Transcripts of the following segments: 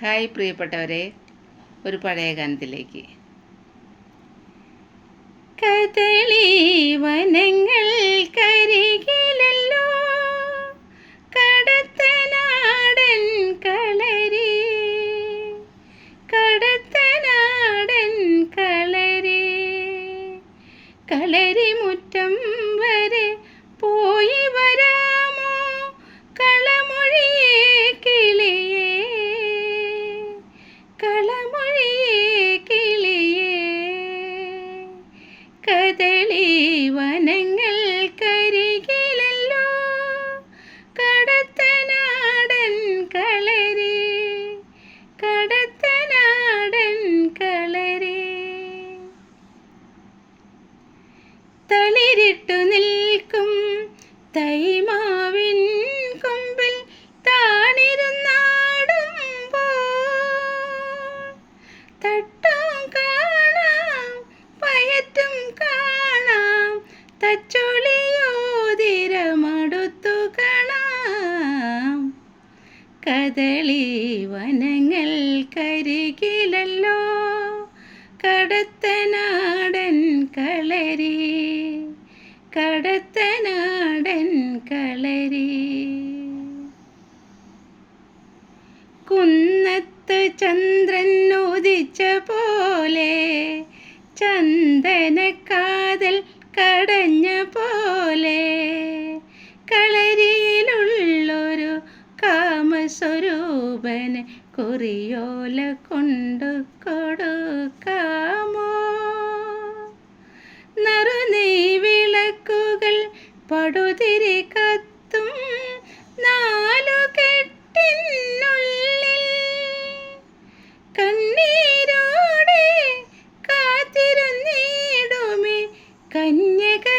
Hi പ്രിയപ്പെട്ടവരെ ഒരു പഴയ ഗാനത്തിലേക്ക്. കഥളി വനങ്ങൾ കരികിലല്ലോ കടത്തനാടൻ കളരി കടത്തനാടൻ കളരി കളരി കദളി വനങ്ങൾ കരികിലല്ലോ കടത്തനാടൻ കളരി കടത്തനാടൻ കളരി. തളിരിട്ടു നിൽക്കും കദളി വനങ്ങൾ കരികിലല്ലോ കടത്തനാടൻ കളരി കടത്തനാടൻ കളരി. കുന്നത്ത് ചന്ദ്രൻ ഉദിച്ച പോലെ ചന്ദനക്കാതൽ കടഞ്ഞ കാമസ്വരൂപന് കുറിയോല കൊണ്ടു കൊടുക്കാമോ? നറുനെയ് വിളക്കുകൾ പടുതിരി കത്തും നാലു കെട്ടിനുള്ളിൽ. കണ്ണീരോടെ കാത്തിരുന്നിടുമേ കന്യക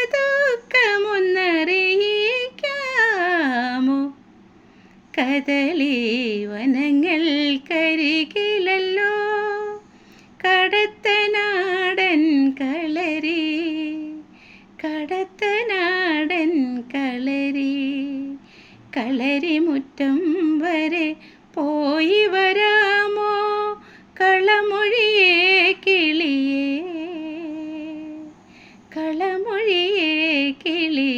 കദളി വനങ്ങൾക്കരികിലല്ലോ കടത്തനാടൻ കളരി കടത്തനാടൻ കളരി. കളരിമുറ്റം വരെ പോയി വരാമോ? കളമൊഴിയേ കിളിയേ. കളമൊഴിയേ കിളി